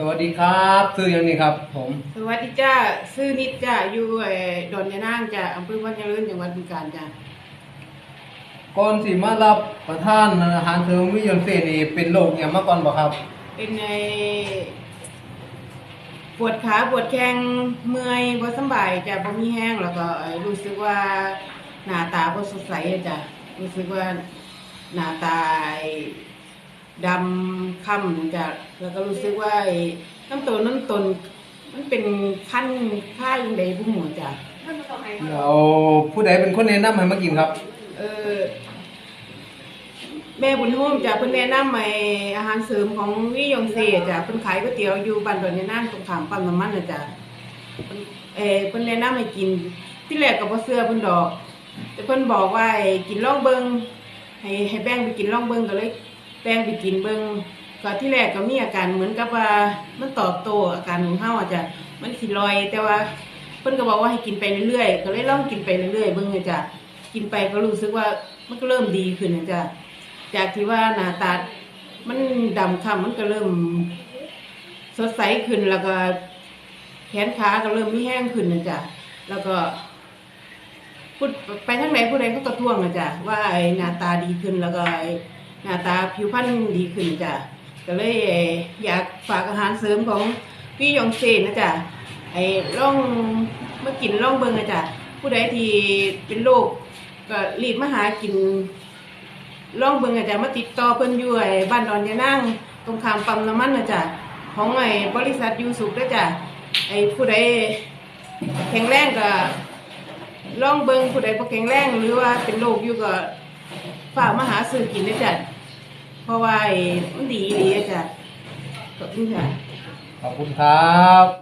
สวัสดีครับซื้อยังนี่ครับ ผมสวัสดีจ้าซื้อนิดจ้าอยู่ไอ้ดอนยะนางจ้าอำเภอวัดเจริญจังหวัดบึงกาฬจ้าก่อนสิมารับประทานอาหารเสริมวิยนเซนี่เป็นโรคอย่างมาก่อนบ่ครับเป็นไอ้ปวดขาปวดแข้งเมื่อยบ่สำบายจ้าบ่มีแห้งแล้วก็ไอ้รู้สึกว่าหน้าตาบ่สดใสอะจ้ารู้สึกว่าหน้าตาไอ้ดำ ค่ำจ้าแล้วก็รู้สึกว่าไอ้น้ำตนน้ำตนมันเป็นขั้นค่าอย่างใดบ่ฮู้จ้าแล้วผู้ใดเป็นคนแนะนำให้มากินครับเออแม่บุญโฮมจ้ะเพิ่นแนะนำไอ้อาหารเสริมของวิยงเซจ้ะเพิ่นขายก๋วยเตี๋ยวอยู่บ้านดอนยะนางตรงข้ามปั๊มน้ำมันน่ะจ้ะเพิ่นเออเพิ่นแนะนำให้กิน ที่แรกก็บ่เชื่อเพิ่นดอก แต่เพิ่นบอกว่าให้กินลองเบิ่งให้ให้แบ่งไปกินลองเบิ่งก็เลยแบ่งไปกินเบิ่ง ก็ที่แรกก็มีอาการเหมือนกับว่ามันตอบโต้อาการของเฮาอะจ้ะมันสิลอย แต่ว่าเพิ่นก็บอกว่าให้กินไปเรื่อยๆก็เลยลองกินไปเรื่อยๆเบิ่งเลยจ้ะกินไปก็รู้สึกว่ามันก็เริ่มดีขึ้นนะจ้ะจากที่ว่าหน้าตามันดำคล้ำมันก็เริ่มสดใสขึ้นแล้วก็ แขนขาก็เริ่มมีแห้งขึ้นนะจ้ะแล้วก็พูดไปทางไหนผู้ใดเขาก็ท่วงนะจ้ะว่าไอ้หน้าตาดีขึ้นแล้วก็หน้าตาผิวพรรณดีขึ้นจ้ะ ก็เลยอยากฝากอาหารเสริมของพี่ยองเซนนะจ๊ะไอ้ล่องมากินล่องเบิงนะจ๊ะผู้ใดที่เป็นโรคก็รีบมาหากินล่องเบิงนะจ๊ะมาติดต่อเพิ่นอยู่ไอ้บ้านดอนยะนั่งตรงข้ามปั๊มน้ำมันนะจ๊ะของไอ้บริษัทยูสุกนะจ๊ะไอ้ผู้ใดแข็งแรงก็ล่องเบิงผู้ใดบ่แข็งแรงหรือว่าเป็นโรคอยู่ก็ฝากมาหาซื้อกินนะจ๊ะ เพราะว่าไอ้มันดีดีอะจ้ะขอบคุณค่ะ ขอบคุณครับ